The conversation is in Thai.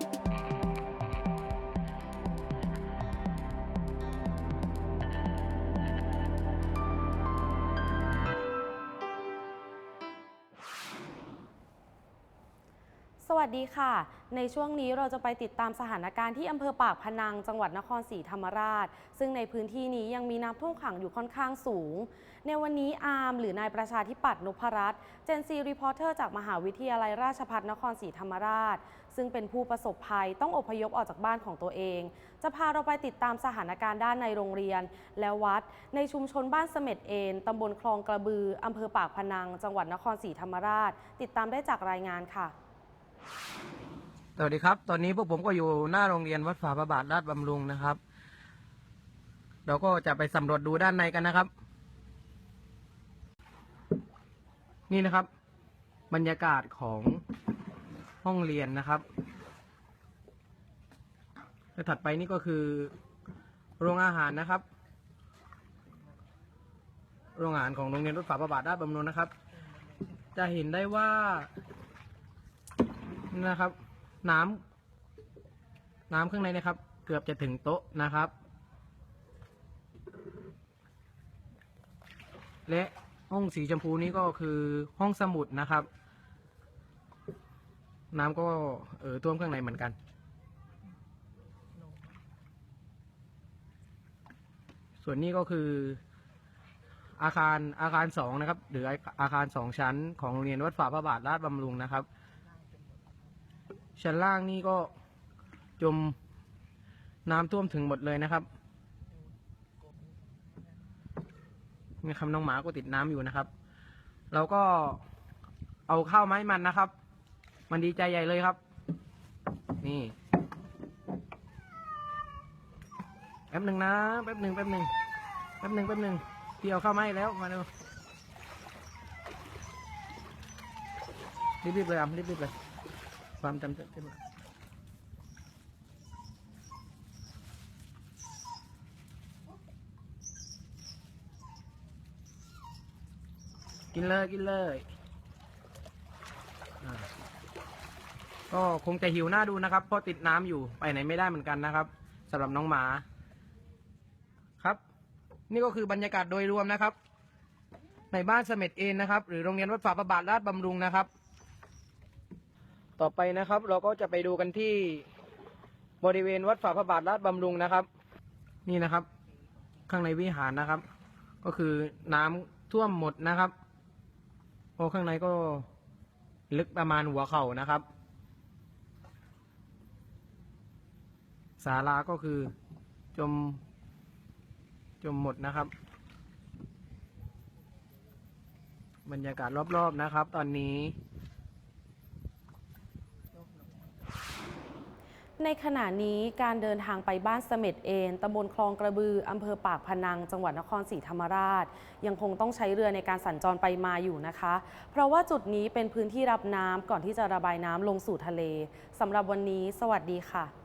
thank you สวัสดีค่ะ ในช่วงนี้เราจะไปติดตามสถานการณ์ที่อำเภอปากพนัง จังหวัดนครศรีธรรมราช ซึ่งในพื้นที่นี้ยังมีน้ำท่วมขังอยู่ค่อนข้างสูง ในวันนี้อาร์มหรือนายประชาธิปัตย์นพรัตน์เจนซีรีพอร์เตอร์จากมหาวิทยาลัยราชภัฏนครศรีธรรมราช ซึ่งเป็นผู้ประสบภัยต้องอพยพออกจากบ้านของตัวเอง จะพาเราไปติดตามสถานการณ์ด้านในโรงเรียน และวัด ในชุมชนบ้านเสม็ดเอนตำบลคลองกระบืออำเภอปากพนัง จังหวัดนครศรีธรรมราช ติดตามได้จากรายงานค่ะ สวัสดีครับ ตอนนี้พวกผมก็อยู่หน้าโรงเรียนวัดฝาพระบาทราชบำรุงนะครับ เราก็จะไปสำรวจดูด้านในกันนะครับ นี่นะครับ บรรยากาศของห้องเรียนนะครับและถัดไปนี่ก็คือ โรงอาหารนะครับ โรงอาหารของโรงเรียนวัดฝาพระบาทราชบำรุงนะครับ จะเห็นได้ว่า นะครับ น้ำน้ำข้างในนะครับ เกือบจะถึงโต๊ะนะครับ และห้องสีชมพูนี้ก็คือห้องสมุดนะครับ น้ำก็เออท่วมข้างในเหมือนกันส่วนนี้ก็คืออาคารอาคารสองนะครับ หรืออาคารสองชั้นของโรงเรียนวัดฝ่าพระบาทราชบำรุงนะครับ ชั้นล่างนี่ก็จมน้ำท่วมถึงหมดเลยนะครับนี่คำน้องหมาก็ติดน้ำอยู่นะครับ เราก็เอาข้าวไม้มันนะครับ มันดีใจใหญ่เลยครับ นี่แป๊บหนึ่งนะแป๊บหนึ่งแป๊บหนึ่งแป๊บหนึ่งแป๊บหนึ่งพี่เอาข้าวไม้แล้วมาเร็วรีบๆเลยอะรีบๆเลย ความจำเป็นขึ้นมากินเลยกินเลยก็คงจะหิวหน้าดูนะครับ เพราะติดน้ำอยู่ไปไหนไม่ได้เหมือนกันนะครับสำหรับน้องหมา ครับ นี่ก็คือบรรยากาศโดยรวมนะครับ ในบ้านเสม็ดเอ็นนะครับ หรือโรงเรียนวัดฝาประบาทราชบำรุงนะครับ ต่อไปนะครับ เราก็จะไปดูกันที่บริเวณวัดฝ่าพระบาทราชบำรุงนะครับ นี่นะครับ ข้างในวิหารนะครับ ก็คือน้ำท่วมหมดนะครับโอ้ข้างในก็ลึกประมาณหัวเข่านะครับศาลาก็คือจมจมหมดนะครับ บรรยากาศรอบๆนะครับ ตอนนี้ ในขณะนี้การเดินทางไปบ้านเสม็ดเอนตำบลคลองกระบืออำเภอปากพนัง จังหวัดนครศรีธรรมราช ยังคงต้องใช้เรือในการสัญจรไปมาอยู่นะคะ เพราะว่าจุดนี้เป็นพื้นที่รับน้ำก่อนที่จะระบายน้ำลงสู่ทะเลสำหรับวันนี้ สวัสดีค่ะ